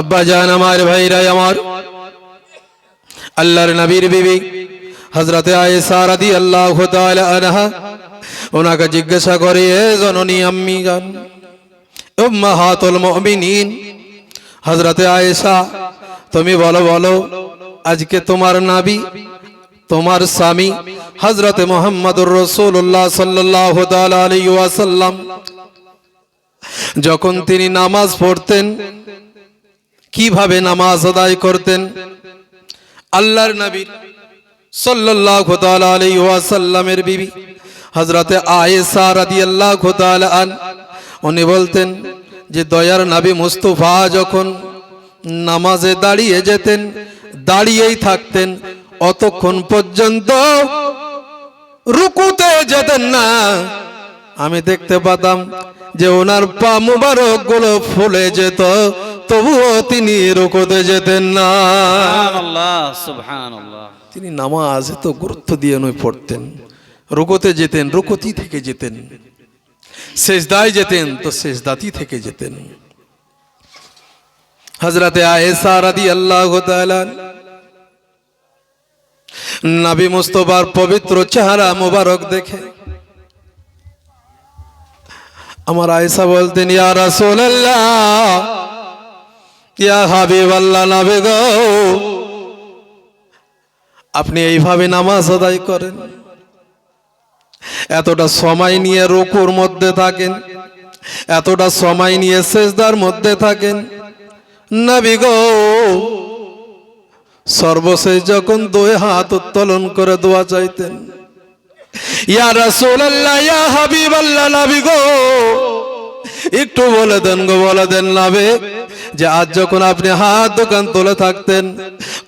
আব্বা জান আমার ভাইরাই আমার আল্লাহর নবীর বিবি হজরতে আয়েশা রাদি আল্লাহ আনহা, ওনাকে জিজ্ঞাসা করে, এ জননী আম্মি মুমিনিন হজরতে আয়েশা, তুমি বলো বলো, আজকে তোমার নাবি, তোমার স্বামী হজরতে মোহাম্মদুর রসুল্লাহ সাল্লাহ আলী ওয়াসাল্লাম, যখন তিনি নামাজ পড়তেন কীভাবে নামাজ আদায় করতেন? আল্লাহর নবী সাল্লাল্লাহু তাআলা আলাইহি ওয়াসাল্লামের বিবি হযরতে আয়েশা রাদিয়াল্লাহু তাআলা আন, উনি বলতেন যে, দয়ার নবী মুস্তাফা যখন নামাজে দাঁড়িয়ে যেতেন, দাঁড়িয়েই থাকতেন, অতক্ষণ পর্যন্ত রুকুতে যেতেন না। আমি দেখতে পেতাম যে ওনার পা মুবারকগুলো ফুলে যেত তবুও তিনি রুকুতে যেতেন না। তিনি নামাজ এত গুরুত্ব দিয়ে নয় পড়তেন রুকোতে যেতেন রুকতি থেকে যেতেন শেষদায় যেতেন তো শেষদাতি থেকে যেতেন। হজরতে আয়েশা রাদি আল্লাহ নবী মুস্তফার পবিত্র চেহারা মোবারক দেখে আমার আয়েশা বলতেন, ইয়া রাসূলুল্লাহ আপনি এইভাবে নামাজ আদায় করেন। এতটা সময় নিয়ে রুকুর মধ্যে থাকেন, এতটা সময় নিয়ে শেষদার মধ্যে থাকেন। নবী সর্বশেষ যখন দুই হাত উত্তোলন করে দোয়া চাইতেন ইয়া রাসূলুল্লাহ, ইয়া হাবিবাল্লাহ নবী গো। একটু বলে দেন গো, বলে দেন নাবে, যে আজ যখন আপনি হাত দোকান তুলে থাকতেন,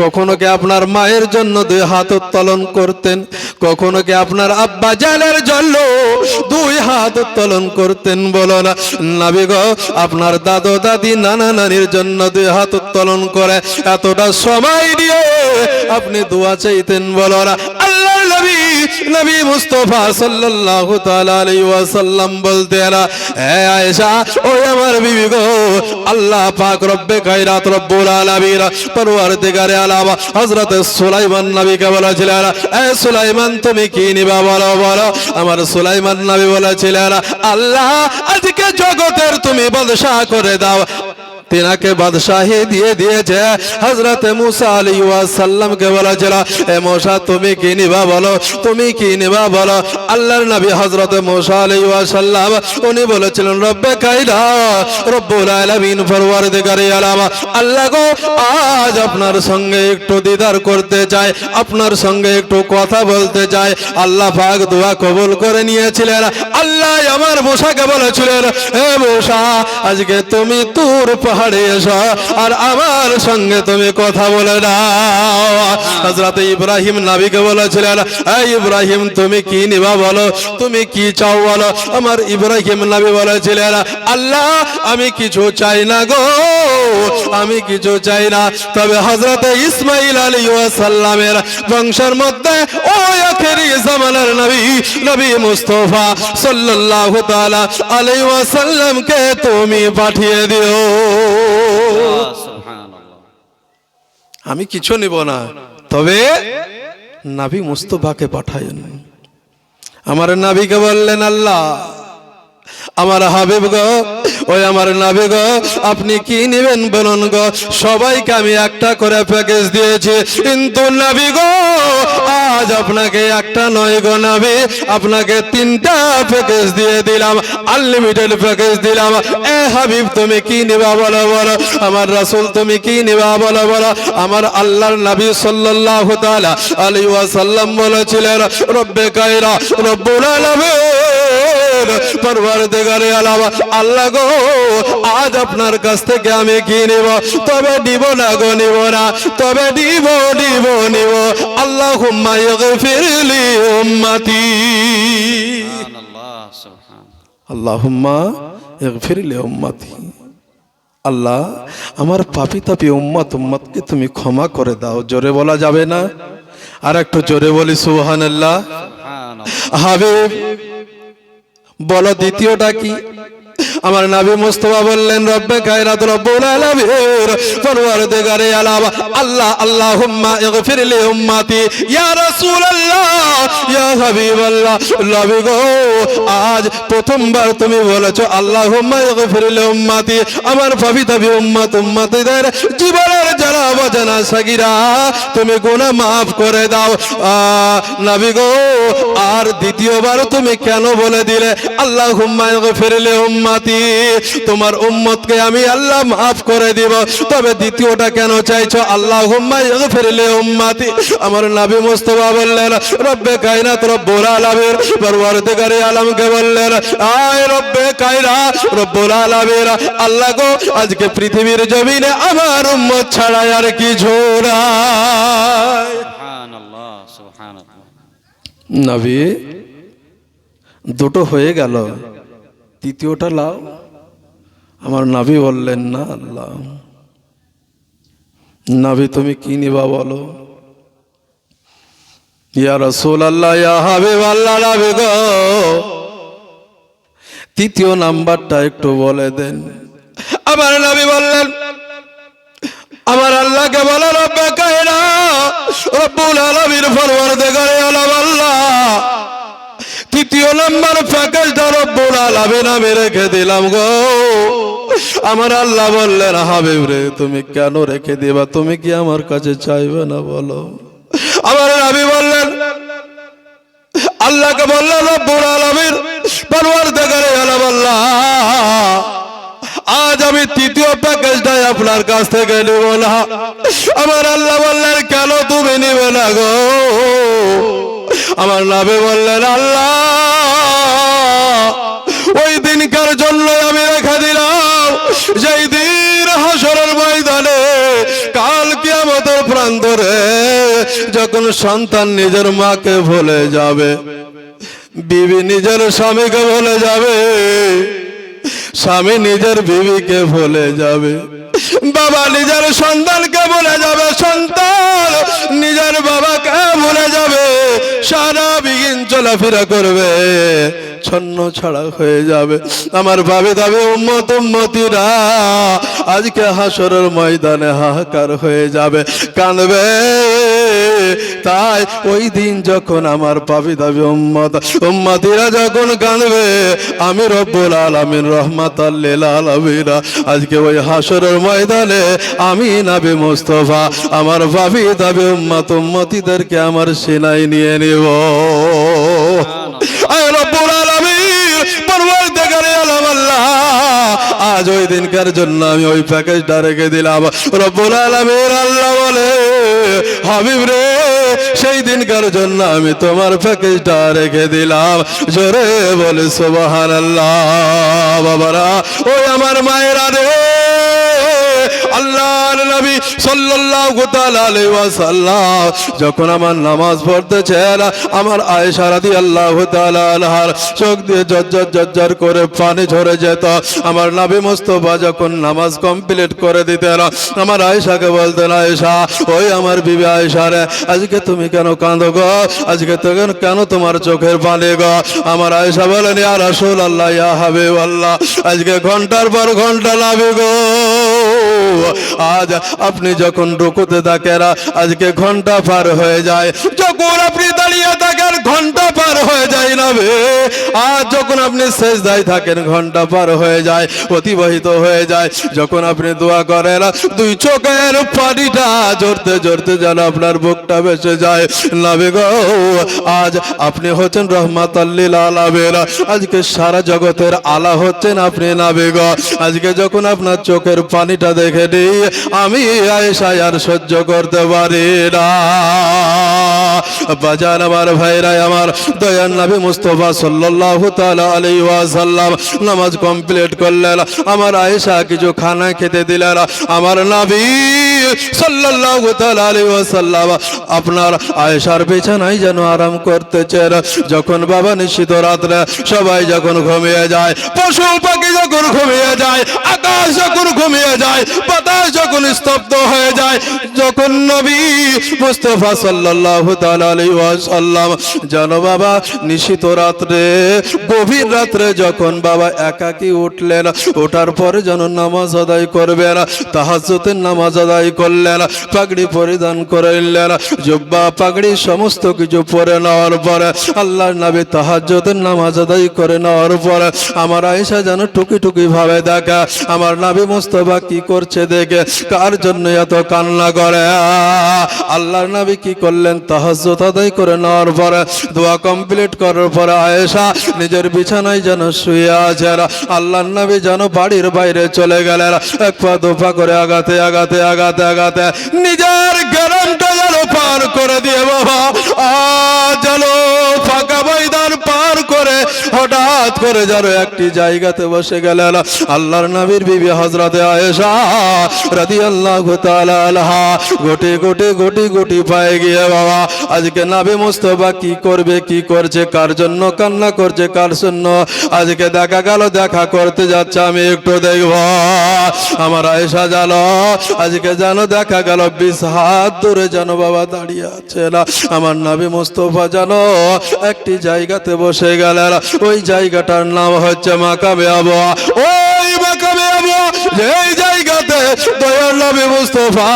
কখনো কি আপনার মায়ের জন্য দুই হাত উত্তোলন করতেন? কখনো কি আপনার আব্বা জানের জন্য দুই হাত উত্তোলন করতেন? বলো না আপনার দাদু দাদি, নানা নানির জন্য দুই হাত উত্তোলন করে এতটা সময় দিয়ে আপনি দোয়া চাইতেন, বলো না। নবী মুস্তফা সাল্লাল্লাহু তাআলা আলাইহি ওয়াসাল্লাম বলতেন হে আয়েশা ও আমার বিবি গো, আল্লাহ পাক রব্বে রব্বুল আলামিন হযরত সুলাইমান এ সুলাইমান, তুমি কি নিবা বলো বলো? আমার সুলাইমান নবী বলেছিলেন আল্লাহ, আজকে জগতের তুমি বাদশা করে দাও তিনাকে বাদশাহী দিয়ে দিয়েছে। হজরত মুসা আলী সাল্লামকে বলেছিল এ মোসা তুমি কি নিবা বলো? তুমি কি নিবা বলো? আল্লাহর নবী হজরত মুসা আলী সাল্লাম উনি বলেছিলেন, রব্বে কাইদা রব্বুল আলামিন পরওয়ারদিগারে আলাম। আল্লাহ গো, আজ আপনার সঙ্গে একটু দিদার করতে চাই আপনার সঙ্গে একটু কথা বলতে চাই আল্লাহ পাক দোয়া কবুল করে নিয়েছিলেন। আল্লাহ আমার মোসাকে বলেছিলেন হে মোসা আজকে তুমি তুর পাহাড়ে এসো, আর আমার সঙ্গে তুমি কথা বলে দাও। হযরত ইব্রাহিম নবীকে বলেছিলেন, এই ইব্রাহিম, তুমি কি নিবা বলো? তুমি কি চাও বলো? আমার ইব্রাহিম নবী বলেছিলেন, আল্লাহ, আমি কিছু চাই না গো, আমি কিছু চাই না। তবে হযরত ইসমাইল আলাইহিস সালামের বংশের মধ্যে ওই আখেরি জামানার নবী নবী মুস্তাফা সাল্লাল্লাহু তাআলা আলাইহি ওয়াসাল্লামকে তুমি পাঠিয়ে দিও। আমি কিছু নিব না। তবে নাভি মুস্তফাকে পাঠায়েন। আমার নাবিকে বললেন আল্লাহ আমার হাবিব গো, ওই আমার নাবি গো, আপনি কি নেবেন বলুন গো? সবাইকে আমি একটা করে প্যাকেজ দিয়েছি। কিন্তু নাবি গো, আজ আপনাকে একটা নয় গো নাবি, আপনাকে তিনটা প্যাকেজ দিয়ে দিলাম আনলিমিটেড প্যাকেজ দিলাম। এ হাবিব, তুমি কি নিবা বলো বলো? আমার রাসুল, তুমি কি নিবা বলো বলো? আমার আল্লাহর নবী সাল্লাল্লাহু তাআলা আলাইহি ওয়াসাল্লাম বলেছিলেন, রব্বে কায়রা, রব্বুল আলামিন। আল্লাহ গো আজ আপনার কাছ থেকে আমি কি নিব? তবে নিব না গো নিব না। তবে নিব নিব নিব। আল্লাহুম্মা ইগফিরলি উম্মতি। আল্লাহুম্মা আল্লাহ আমার পাপি তাপি উম্মত উম্মতকে তুমি ক্ষমা করে দাও। জোরে বলা যাবে না? আর একটু জোরে বলি সুবহানাল্লাহ। হাবিব বলো দ্বিতীয়টা কি? আমার নাবি মুস্তফা বললেন, রব্বে কায়নাত রব্বুল আলামিন। পরওয়ারদিগারে আলাম, আল্লাহ, আল্লাহুম্মা ইগফির লি উম্মতি। ইয়া রাসূলুল্লাহ, ইয়া হাবিবাল্লাহ, নবী গো, আজ প্রথমবার তুমি বলেছ, আল্লাহুম্মা ইগফির লি উম্মতি। আমার পবিত্র উম্মত, উম্মতিদের জীবনের যারা অজানা সাগিরা, তুমি গুনাহ মাফ করে দাও। নবী গো, আর দ্বিতীয়বার তুমি কেন বলে দিলে আল্লাহ ফেরলে উম্মাতি? উম্মতি তোমার উম্মতকে আমি আল্লাহ মাফ করে দিব। তবে দ্বিতীয়টা কেন চাইছো? আল্লাহ ফেরলে উম্মাতি। আমার নাবি মোস্তফা বললেন রব্বে কায়নাত রব্বুল আলামিন। পরওয়ারদিগারে আলমকে বললেন আয় রব্বে কায়নাত রব্বুল লাভের আল্লাহ গো আজকে পৃথিবীর জমিনে আমার উম্মত ছাড়া আর কি ঝোড়া নবী দুটো হয়ে গেল। তৃতীয়টা লাও। আমার নাভি বললেন, না আল্লাহ। নাভি, তুমি কি নিবা বলো? ইয়া রসুল আল্লাহ ইয়া হাবিব আল্লাহ নাবি গো। তৃতীয় নাম্বারটা একটু বলে দেন। আমার নবী বললেন, আমার আল্লাহকে বলো, রব্বে কায়না রব্বুল আলামিন পরওয়ারদিগারে আলম আল্লাহ। তৃতীয় নম্বর প্যাকেজটা রব্বুল আলামিন আমি রেখে দিলাম গো। আমার আল্লাহ বললেন হাবিব রে তুমি কেন রেখে দিবা? তুমি কি আমার কাছে চাইবে না বলো? আমার নবী বললেন, আল্লাহকে বললেন রব্বুল আলামিন পরওয়ারদিগারে আলম আল্লাহ। আজ আমি তৃতীয় প্যাকেজটাই আপনার কাছ থেকে নেব না। আমার আল্লাহ বললেন, কেন তুমি নেবে না গো? আমার নাবে বললেন আল্লাহ। ওই দিনকার জন্য আমি রেখে দিলাম। যেই দিন হাসরের ময়দানে, কাল কিয়ামতের প্রান্তরে যখন সন্তান নিজের মাকে ভুলে যাবে, বিবি নিজের স্বামীকে ভুলে যাবে, স্বামী নিজের বিবিকে ভুলে যাবে, বাবা নিজের সন্তানকে ভুলে যাবে, সন্তান নিজের বাবাকে ভুলে যাবে। সারা বিঘিন চলাফেরা করবে, ছন্ন ছাড়া হয়ে যাবে। আমার ভাবে দাবে উম্মত উম্মতিরা আজকে হাসরের ময়দানে হাহাকার হয়ে যাবে, কাঁদবে। তাই ওই দিন যখন আমার পাবি দাবি উম্মত উম্মাদিরা যখন কাঁদবে, আমি রব্বুল আলামিন রহমাত আলামিনা, আজকে ওই হাসরের ময়দানে আমি নাবি মুস্তফা, আমার ভাবি দাবি উম্মত, উম্মতিদেরকে আমার সেনাই নিয়ে নিব। আজ ওই দিনকার জন্য আমি ওই প্যাকেজটা রেখে দিলাম। রব্বুল আলমের আল্লাহ বলে, হাবিব রে, সেই দিনকার জন্য আমি তোমার প্যাকেজটা রেখে দিলাম। জোরে বলে সোবাহান আল্লাহ বাবারা, ওই আমার মায়েরা রে আল্লাহর নবী সাল্লাল্লাহু তাআলা ওয়াসাল্লাম, যখন আমার নামাজ পড়তেছেন আমার আয়েশা রাদিয়াল্লাহু তাআলা আনহার চোখ দিয়ে জজ্জর জজ্জর করে পানি ঝরে যেত। আমার নবী যখন নামাজ কমপ্লিট করে দিতেন, আমার আয়েশাকে বলতেন, আয়েশা, ওই আমার বিবি আয়েশা রে, আজকে তুমি কেন কাঁদো গো? আজকে তো কেন- তোমার চোখের পানি গো? আমার আয়েশা বলেন, ইয়া রাসূলুল্লাহ, ইয়া হাবিবাল্লাহ, আজকে ঘণ্টার পর ঘণ্টা লাগে গো। আজ আপনি যখন রুকুতে থাকেন, আজকে ঘণ্টা পার হয়ে যায়। যখন আপনি দাঁড়িয়ে থাকেন, ঘণ্টা পার হয়ে যায় না বে। আজ যখন আপনি শেষ দায় থাকেন, ঘণ্টা পার হয়ে যায়, অতিবাহিত হয়ে যায়। যখন আপনি দোয়া করেন, দুই চোখের পানিটা জড়তে জড়তে যেন আপনার বুকটা বেসে যায়। লাভে গো, আজ আপনি হচ্ছেন রহমাত আল্লিল আলামের আজকে সারা জগতের আলা হচ্ছেন আপনি নাবে গো। আজকে যখন আপনার চোখের পানিটা দেখে নিই আমি আয়েশায় আর সহ্য করতে পারি না বাজার আমার ভাইরাই আমার দয়ান নবী মুস্তফা সাল্লাল্লাহু তাআলা আলাইহি ওয়াসাল্লাম নামাজ কমপ্লিট করলেন, আমার আয়েশা কিছু খানা খেতে দিলেন, আমার নবী আপনার যেন আরাম যখন বাবা নিশ্চিত রাত্রে সবাই যখন ঘুমিয়ে যায়, পশু পাখি যখন ঘুমিয়ে যায়, আকাশ যখন ঘুমিয়ে যায় যখন স্তব্ধ হয়ে যায়, যখন নবী মুস্তাফা জানো বাবা নিশিত রাত্রে, গভীর রাত্রে যখন বাবা একাকী উঠলেন, ওঠার পরে যেন নামাজ আদায় করবেন, তাহাজ্জুদের নামাজ আদায় করলেন, পাগড়ি পরিধান করলেন, জুব্বা পাগড়ি সমস্ত কিছু পরে নেওয়ার পরে, আল্লাহর নবী তাহাজ্জুদের নামাজ আদায় করে নেওয়ার পরে, আমার আয়েশা যেন টুকি টুকি ভাবে দেখা, আমার নাবি মুস্তফা কি করছে দেখে, কার জন্য এত কান্না করে? আল্লাহর নবী কি করলেন? তাহাজ্জুদ আদায় করে নেওয়ার পরে, দোয়া কমপ্লিট করার পরে আয়েশা নিজের বিছানায় যেন শুয়ে আছেন আল্লাহর নবী যেন বাড়ির বাইরে চলে গেলেন, এক পা দু করে আগাতে আগাতে আগাতে আগাতে নিজের গ্যারান্টার পার করে দিয়ে বাবা আজ যেন ফাঁকা হঠাৎ করে যেন একটি জায়গাতে বসে আল্লাহর নবীর বিবি হজরতে আয়েশা রাদিয়াল্লাহু তাআলা আনহা। গোটে গোটে গোটি গোটি পায়ে গিয়ে, বাবা, আজকে নাবি মুস্তফা কি করবে, কি করছে, কার জন্য কান্না করছে, কার জন্য? আজকে দেখা গেল, দেখা করতে যাচ্ছে, আমি একটু দেখব। আমার আয়েশা জানো, আজকে যেন দেখা গেল, বিশ হাত যেন বাবা দাঁড়িয়ে আছে না। আমার নাবি মুস্তফা জানো একটি জায়গাতে বসে গেলেন। ওই জায়গাটার নাম হচ্ছে মাকামে আবহাওয়া। ওই জায়গাতে দয়াল নবী মুস্তফা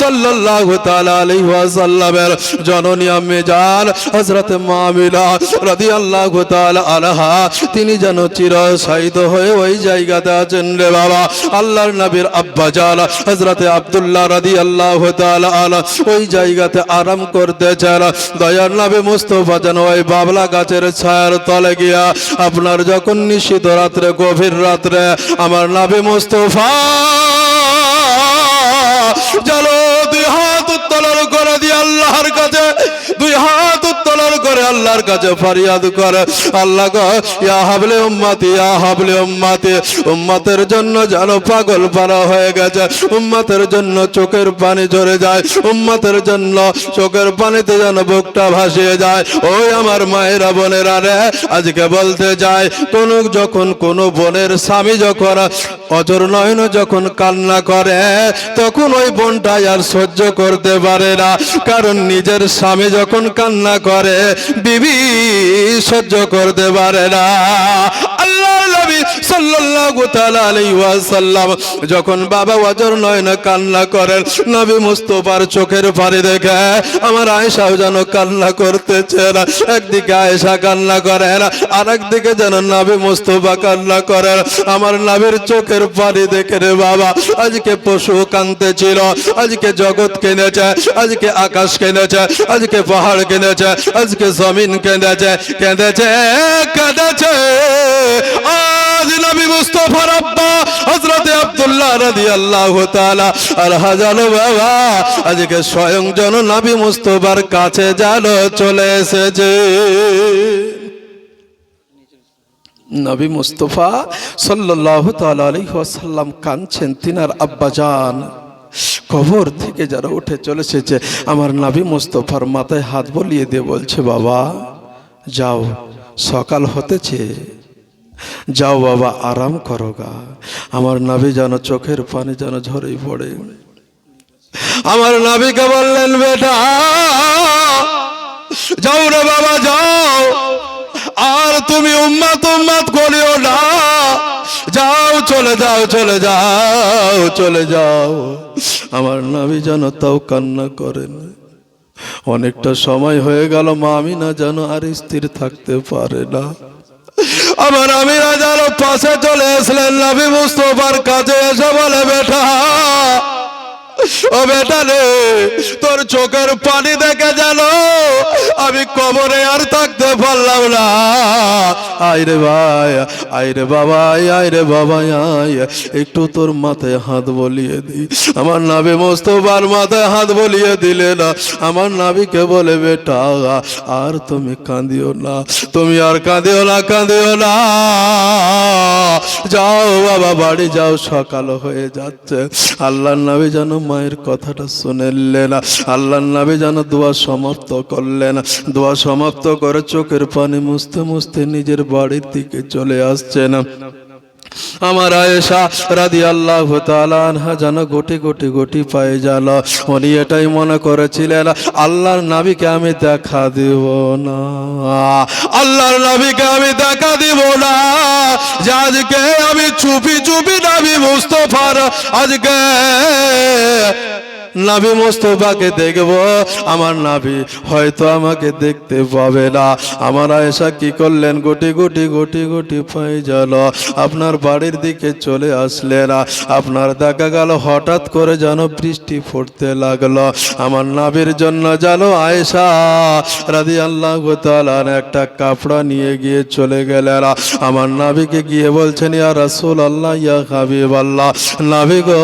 সাল্লাল্লাহু তাআলা আলাইহি ওয়াসাল্লামের জননী আম্মে জান হযরত মামিনা রাদিয়াল্লাহু তাআলা আনহা, তিনি যেন হয়ে ওই জায়গাতে আছেন রে বাবা। আল্লাহর নবীর আব্বা জান হযরত আব্দুল্লাহ রাদিয়াল্লাহু তাআলা ওই জায়গাতে আরাম করতেছেন। দয়াল নবী মুস্তফা যেন ওই বাবলা গাছের ছায়ার তলে গিয়া আপনার যখন নিশিত রাত্রে, গভীর রাত্রে আমার নবী মুস্তফা আল্লাহর কাছে ফরিয়াদ করে। আল্লাহ ইয়া হাবলে উম্মতি, ইয়া হাবলে উম্মতি। উম্মতের জন্য যেন পাগল পারা হয়ে গেছে। উম্মতের জন্য চোখের পানি ঝরে যায়। উম্মতের জন্য চোখের পানিতে যেন বুকটা ভাসিয়ে যায়। ওই আমার মায়েরা বোনেরা রে, আজকে বলতে যায় কোন যখন কোন বোনের স্বামী যখন অজর নয়ন যখন কান্না করে, তখন ওই বোনটা আর সহ্য করতে পারে না। কারণ নিজের স্বামী যখন কান্না করে বিবি সহ্য করতে পারে না। যখন বাবা ওয়াজর নয়ন কান্না করেন, নবী মুস্তফার চোখের পানি দেখে, আমার আয়েশাও যেন কান্না করতেছে না। একদিকে আয়েশা কান্না করেন আর একদিকে যেন নবী মুস্তফা কান্না করেন আমার নবীর চোখের পানি দেখে রে বাবা, আজকে পশু কানতে ছিল আজকে জগৎ কিনেছে আজকে আকাশ কিনেছে আজকে পাহাড় কিনেছে আজকে জমিন কেঁদেছে কেঁদেছে কেঁদেছে। আজ নবী আব্বা হযরতে আব্দুল্লাহ আর বাবা, আজকে স্বয়ং জন নবী মুস্তফার কাছে যেন চলে এসেছে। নবী মুস্তফা আলাইহি ওয়াসাল্লাম কাঁদছেন, তিনার আব্বাজান কবর থেকে যারা উঠে চলে এসেছে, আমার নবী মুস্তফার মাথায় হাত বলিয়ে দিয়ে বলছে, বাবা, যাও, সকাল হতেছে। যাও বাবা, আরাম করো গা। আমার নাবি যেন চোখের পানি যেন ঝরেই পড়ে। আমার নাবিকে বললেন, বেটা, যাও রে বাবা, যাও। আর তুমি উম্মাত উম্মাত করিও না। যাও, চলে যাও চলে যাও চলে যাও। আমার নাবি যেন তাও কান্না করেন। অনেকটা সময় হয়ে গেল মা আমি না যেন আর স্থির থাকতে পারে না। আমার আমি রাজার পাশে চলে আসলেন নবী মুস্তফার কাছে এসে বলে, বেটা, ও বেটা রে, তোর চোখের পানি দেখে জানো, আমি কবরে আর থাকতে পারলাম না। আয় রে ভাই, আয় রে বাবা, আয় আয় রে বাবা, আয়। একটু তোর মাথায় হাত বলিয়ে দি আমার নাবি মোস্তফার মাথায় হাত বলিয়ে দিলে না। আমার নাবিকে বলে, বেটা, আর তুমি কাঁদিও না। তুমি আর কাঁদিও না কাঁদিও না। যাও বাবা, বাড়ি যাও, সকাল হয়ে যাচ্ছে। আল্লাহর নাবি যেন মায়ের কথাটা শুনেলেন আল্লাহর নাবি যেন দোয়া সমাপ্ত করলেন দোয়া সমাপ্ত করে চোখের পানি মুছতে মুছতে নিজের বাড়ির দিকে চলে আসছেন। আমার আয়েশা রাদি আল্লাহ আনহা যেন গোটি গোটি গোটি পায়ে জাল। উনি এটাই মনে করেছিলেন, আল্লাহর নাবিকে আমি দেখা দিব না। আল্লাহর নাবিকে আমি দেখা দিব না। যে আজকে আমি চুপি চুপি নাবি মুস্তফার, আজকে নাবি মোস্তফাকে দেখব। আমার নাবি হয়তো আমাকে দেখতে পাবে না। আমার আয়েশা কি করলেন? গুটি গুটি গুটি গুটি পাই গেল। আপনার বাড়ির দিকে চলে আসলেন আপনার দেখা গেল, হঠাৎ করে যেন বৃষ্টি পড়তে লাগল। আমার নাবির জন্য জানো আয়েশা রাদি আল্লাহ গোতালান একটা কাপড়া নিয়ে গিয়ে চলে গেলেন। আমার নাবিকে গিয়ে বলছেন, ইয়া রাসূল আল্লাহ ইয়া হাবিব আল্লাহ নাবি গো,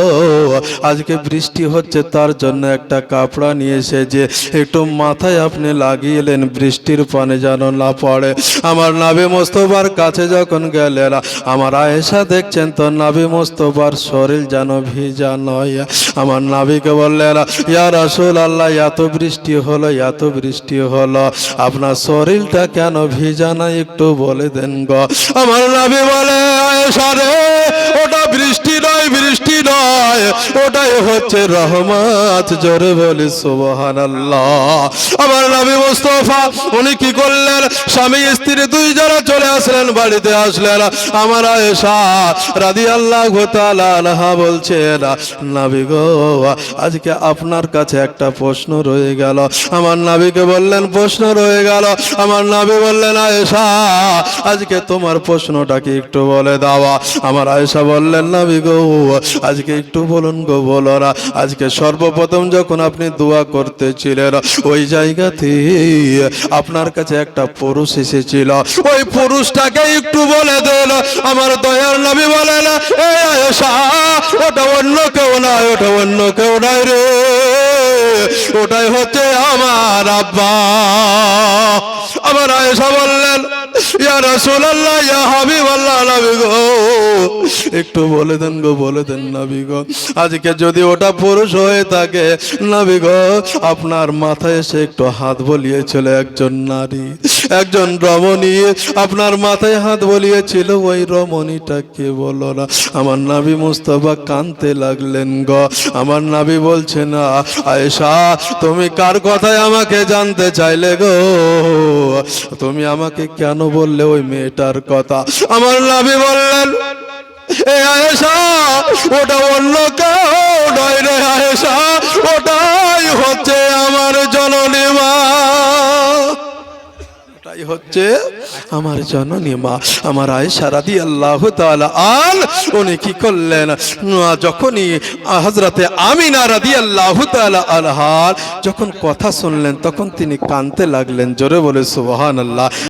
আজকে বৃষ্টি হচ্ছে তার জন্য একটা কাপড়া নিয়ে এসে যে একটু মাথায় আপনি লাগিয়েলেন, বৃষ্টির পানি যেন না পড়ে। আমার নাবি মোস্তফার কাছে যখন গেলেন, আমার আয়েশা দেখছেন তো নাবি মোস্তফার শরীর যেন ভিজা নয়। আমার নাবিকে বললেন, ইয়া রাসূল আল্লাহ এত বৃষ্টি হলো, এত বৃষ্টি হলো। আপনার শরীরটা কেন ভিজা না একটু বলে দেন গো। আমার নাবি বলে, আয়েশা রে, ওটা বৃষ্টি ওটাই হচ্ছে রহমত। জোরে বলি সুবহান আমার নবী মুস্তফা, উনি কি করলেন? স্বামী, স্ত্রী দুই যারা চলে আসলেন, বাড়িতে আসলেন। আমার আয়েশা আল্লাহ নাবি আজকে আপনার কাছে একটা প্রশ্ন রয়ে গেল। আমার নাবিকে বললেন, প্রশ্ন রয়ে গেল। আমার নাবি বললেন, আয়েশা, আজকে তোমার প্রশ্নটা কি একটু বলে দাওয়া আমার আয়েশা বললেন, নাবি গো, আজকে একটু বলুন গো বলো না আজকে সর্বপ্রথম যখন আপনি দোয়া করতেছিলেন, ওই জায়গাতে আপনার কাছে একটা পুরুষ এসেছিল। ওই পুরুষটাকে একটু বলে দেন, আমার দয়ার নবী বলেন ওটা অন্য কেউ নয় ওটা অন্য কেউ নয় রে। ওটাই হচ্ছে আমার আব্বা। আমার আয়েশা বললেন রাসূলুল্লাহ, ইয়া হাবিবাল্লাহ গো। একটু বলে দেন গো, বলে দেন নবী গো। আজকে যদি ওটা পুরুষ হয়ে থাকে, নবী গো, আপনার মাথায় এসে একটু হাত বলিয়েছিল একজন নারী, একজন রমণী। আপনার মাথায় হাত বলিয়েছিল ওই রমণীটা কে বলো না? আমার নাবি মুস্তফা কানতে লাগলেন গো। আমার নাবি বলছে, না, আয়েশা, তুমি কার কথায় আমাকে জানতে চাইলে গো? তুমি আমাকে কেন বললে? ওই মেয়েটার কথা। আমার নাবি বললেন ওটা অন্য কেউ রে আয়েশা, ওটাই হচ্ছে আমার জননী মা। হচ্ছে আমার জননী মা। আমার আয়েশা রাদি আল্লাহ আল উনি কি করলেন? যখনই হজরতে আমিনা রাদি আল্লাহ আলহার যখন কথা শুনলেন, তখন তিনি কানতে লাগলেন, জোরে বলে সুবহান আল্লাহ